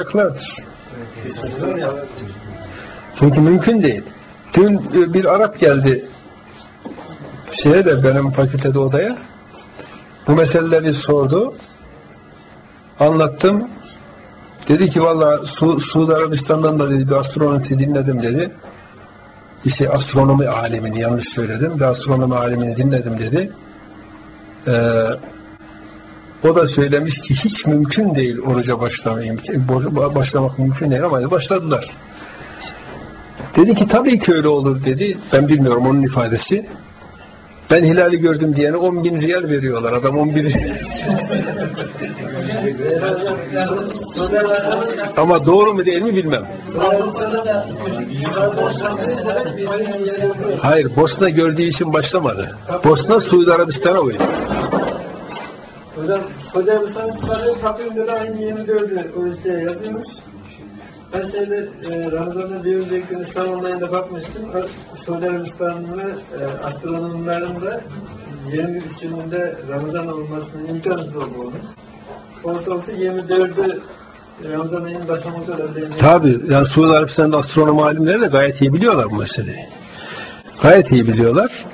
yapacaklardır. Çünkü mümkün değil. Dün e, bir Arap geldi şeye de benim fakültede odaya bu meseleleri sordu. Anlattım. Dedi ki valla Su Suudi Arabistan'dan da dedi bir astronomi dinledim dedi. Bir şey astronomi alemini yanlış söyledim. Bir astronomi alemini dinledim dedi. Ee, o da söylemiş ki hiç mümkün değil oruca başlamayım. Başlamak mümkün değil ama başladılar. Dedi ki tabii ki öyle olur dedi. Ben bilmiyorum onun ifadesi. Ben hilali gördüm diyene 10 bin riyal veriyorlar. Adam 10 bin Ama doğru mu değil mi bilmem. Hayır, Bosna gördüğü için başlamadı. Bosna Suudi Arabistan'a uydu. Hocam Suudi Arabistan'ın çıkardığı takvimde de aynı 24'ü o listeye yazıyormuş. Ben şeyde e, Ramazan'da bir önceki gün İslam Online'da bakmıştım. Suudi Arabistan'ın e, astronomların da 23 yılında Ramazan olmasının imkansız olduğunu. Olsa olsa 24'ü Ramazan ayının başlaması önemli. Tabi yani Suudi Arabistan'da astronomi alimleri de gayet iyi biliyorlar bu meseleyi. Gayet iyi biliyorlar.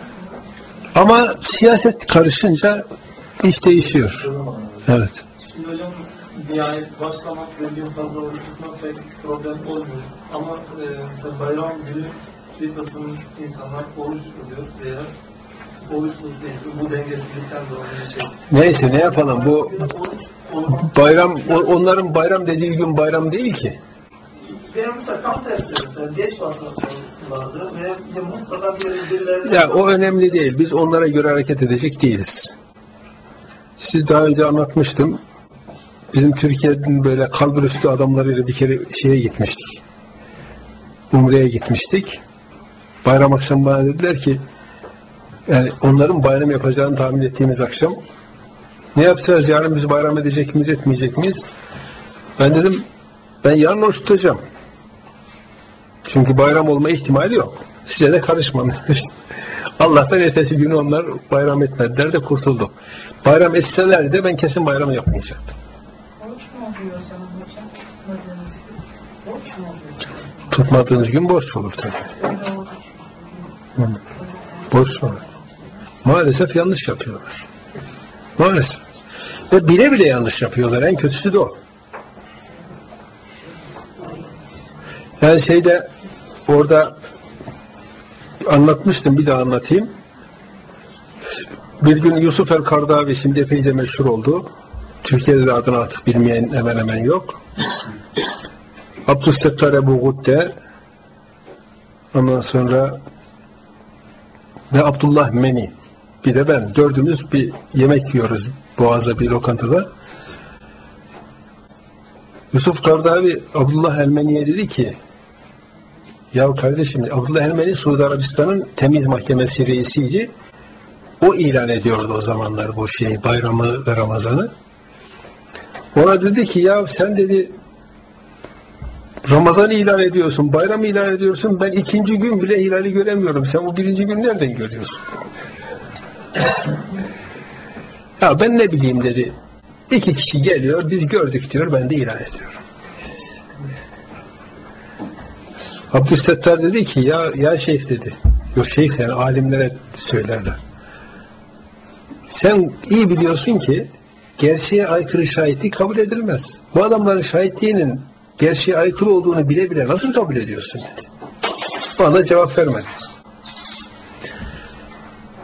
Ama siyaset karışınca iş değişiyor. Evet. Şimdi hocam ay başlamak ve bir fazla oruç tutmak pek problem olmuyor. Ama e, mesela bayram günü bir kısım insanlar oruç tutuyor veya oruç tutuyor. Bu dengesizlikten dolayı şey. Neyse ne yapalım bu bayram onların bayram dediği gün bayram değil ki. veya mesela tam tersi mesela geç basmaları veya bir mutlaka bir birileri Ya o önemli değil. Biz onlara göre hareket edecek değiliz. Siz daha önce anlatmıştım. Bizim Türkiye'nin böyle kalbur üstü adamlarıyla bir kere şeye gitmiştik. Umre'ye gitmiştik. Bayram akşam bana dediler ki yani onların bayram yapacağını tahmin ettiğimiz akşam ne yapacağız yarın biz bayram edecek miyiz etmeyecek miyiz? Ben dedim ben yarın oruç tutacağım. Çünkü bayram olma ihtimali yok. Size de karışmam. Allah'tan ertesi günü onlar bayram etmediler de kurtulduk. Bayram etselerdi de ben kesin bayram yapmayacaktım. Oruç mu oluyor? Oruç mu oluyor? Tutmadığınız gün borç olur tabii. Hı. Borç olur. Maalesef yanlış yapıyorlar. Maalesef. Ve bile bile yanlış yapıyorlar. En kötüsü de o. Yani şeyde orada anlatmıştım bir daha anlatayım. Bir gün Yusuf el Kardavi şimdi epeyce meşhur oldu. Türkiye'de de adını artık bilmeyen hemen hemen yok. Abdüssettar Ebu Gudde ondan sonra ve Abdullah Meni bir de ben dördümüz bir yemek yiyoruz Boğaz'da bir lokantada. Yusuf Kardavi Abdullah Ermeni'ye dedi ki ya kardeşim Abdullah Ermeni Suudi Arabistan'ın temiz mahkemesi reisiydi. O ilan ediyordu o zamanlar bu şeyi bayramı ve Ramazan'ı. Ona dedi ki ya sen dedi Ramazan ilan ediyorsun, bayram ilan ediyorsun. Ben ikinci gün bile hilali göremiyorum. Sen bu birinci gün nereden görüyorsun? ya ben ne bileyim dedi. İki kişi geliyor, biz gördük diyor, ben de ilan ediyorum. Abdüssettar dedi ki ya ya şeyh dedi. Yok şeyh yani alimlere söylerler. Sen iyi biliyorsun ki gerçeğe aykırı şahitlik kabul edilmez. Bu adamların şahitliğinin gerçeğe aykırı olduğunu bile bile nasıl kabul ediyorsun dedi. Bana cevap vermedi.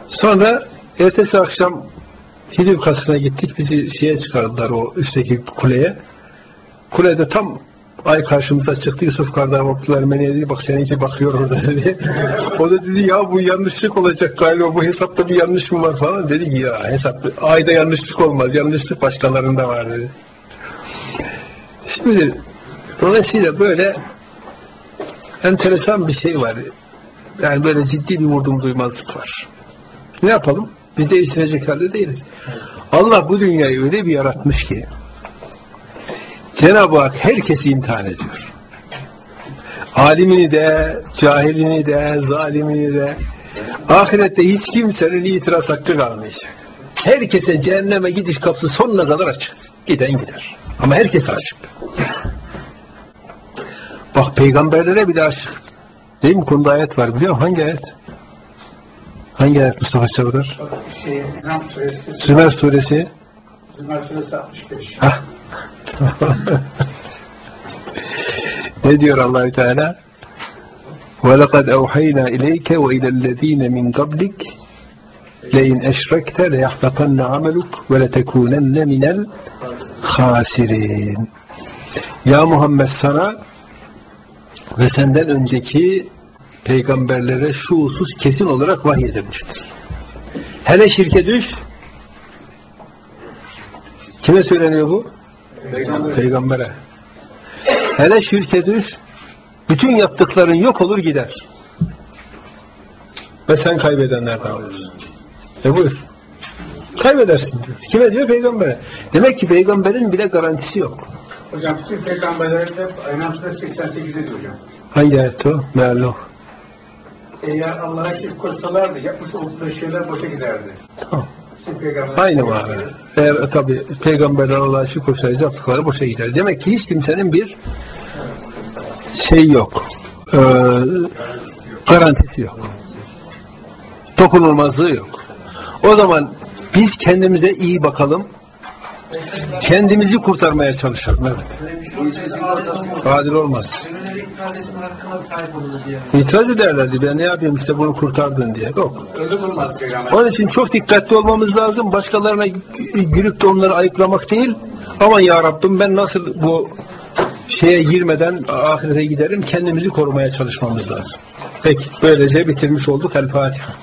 Sonra ertesi akşam Hidiv kasına gittik. Bizi şeye çıkardılar o üstteki kuleye. Kulede tam ay karşımıza çıktı. Yusuf Abdullah Ermeni'ye dedi bak seninki bakıyor orada dedi. o da dedi ya bu yanlışlık olacak galiba bu hesapta bir yanlış mı var falan. Dedi ki ya hesap ayda yanlışlık olmaz. Yanlışlık başkalarında var dedi. Şimdi dolayısıyla böyle enteresan bir şey var. Yani böyle ciddi bir vurdum duymazlık var. Ne yapalım? Biz değiştirecek halde değiliz. Allah bu dünyayı öyle bir yaratmış ki Cenab-ı Hak herkesi imtihan ediyor. Alimini de, cahilini de, zalimini de. Ahirette hiç kimsenin itiraz hakkı kalmayacak. Herkese cehenneme gidiş kapısı sonuna kadar açık. Giden gider. Ama herkes açık. Bak peygamberlere bile aşık. Değil mi? Konuda ayet var biliyor musun? Hangi ayet? Hangi ayet Mustafa Çavdar? Şey, Zümer suresi. Zümer Suresi 65. Hah. ne diyor allah Teala? وَلَقَدْ أَوْحَيْنَا إِلَيْكَ وَإِلَى الَّذ۪ينَ مِنْ قَبْلِكَ لَاِنْ اَشْرَكْتَ لَيَحْبَطَنَّ عَمَلُكَ وَلَتَكُونَنَّ مِنَ الْخَاسِرِينَ Ya Muhammed sana ve senden önceki peygamberlere şu husus kesin olarak vahyedilmiştir. Hele şirke düş. Kime söyleniyor bu? Peygambere. Hele şirke düş. Bütün yaptıkların yok olur gider. Ve sen kaybedenlerden olursun. E buyur. Kaybedersin diyor. Kime diyor? Peygambere. Demek ki peygamberin bile garantisi yok. Hocam bütün peygamberlerde İnam Suresi 88'de diyor hocam. Hangi ayet o? O. Eğer Allah'a şirk koşsalardı yapmış oldukları şeyler boşa giderdi. Tamam. Aynı mana. Eğer tabi peygamberler Allah'a şirk koşsaydı yaptıkları boşa gider. Demek ki hiç kimsenin bir şey yok. Ee, garantisi yok. Dokunulmazlığı yok. O zaman biz kendimize iyi bakalım. Kendimizi kurtarmaya çalışalım. Evet. Olsaydı adil olmaz. Kardeşim hakkına sahip olurdu diye. İtiraz ederlerdi. Ben ne yapayım işte bunu kurtardın diye. Yok. Olmaz peygamber. Onun için çok dikkatli olmamız lazım. Başkalarına gülüp de onları ayıplamak değil. Aman ya Rabbim ben nasıl bu şeye girmeden ahirete giderim kendimizi korumaya çalışmamız lazım. Peki böylece bitirmiş olduk. El Fatiha.